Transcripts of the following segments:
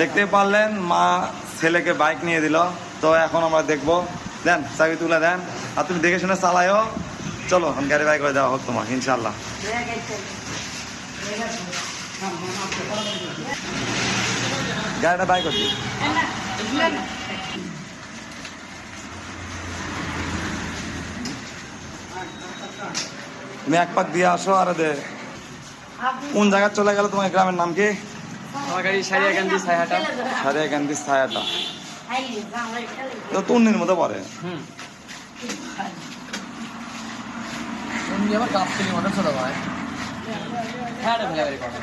দেখতে পারলেন, মা ছেলেকে বাইক নিয়ে দিল। তো এখন আমরা দেখব। দেন, চাবি তুলে দেন। আর তুমি দেখে শুনে চালায়ও। চলো আমি গাড়ি বাইক করে দেওয়া হোক তোমার ইনশাল্লাহ গাড়িটা বাইক তুমি এক পাক দিয়ে আসো আর কোন জায়গায় চলে গেল তোমার গ্রামের নাম কি? আমার গাড়ি ছায়াটা। তুন্নির হুম। আবার থেকে মনে ছোট ভাই? হ্যাঁ ভাই বাড়ি কথা।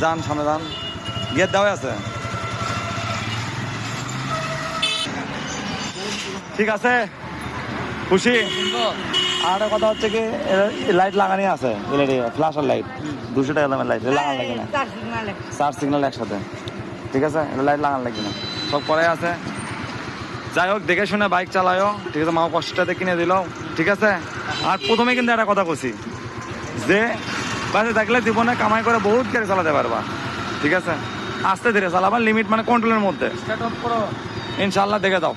যান সামনে যান। গেট দেওয়া আছে। ঠিক আছে। খুশি? আর একটা কথা হচ্ছে কি লাইট লাগানি আছে এলইডি ফ্ল্যাশের লাইট দুশো টাকা দামের লাইট লাগান লাগে না চার সিগন্যাল একসাথে। ঠিক আছে? লাইট লাগান লাগবে না সব পরে আছে। যাই হোক দেখে শুনে বাইক চালায়ও ঠিক আছে মা কষ্টটাতে কিনে দিল। ঠিক আছে? আর প্রথমে কিন্তু একটা কথা কছি যে বাসে থাকলে জীবনে কামাই করে বহুত গাড়ি চালাতে পারবা। ঠিক আছে? আস্তে ধীরে চালাবা লিমিট মানে কন্ট্রোলের মধ্যে। স্টার্ট অফ করো। ইনশাল্লাহ দেখে দাও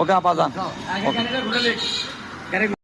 ওকে আপা যান। Correct.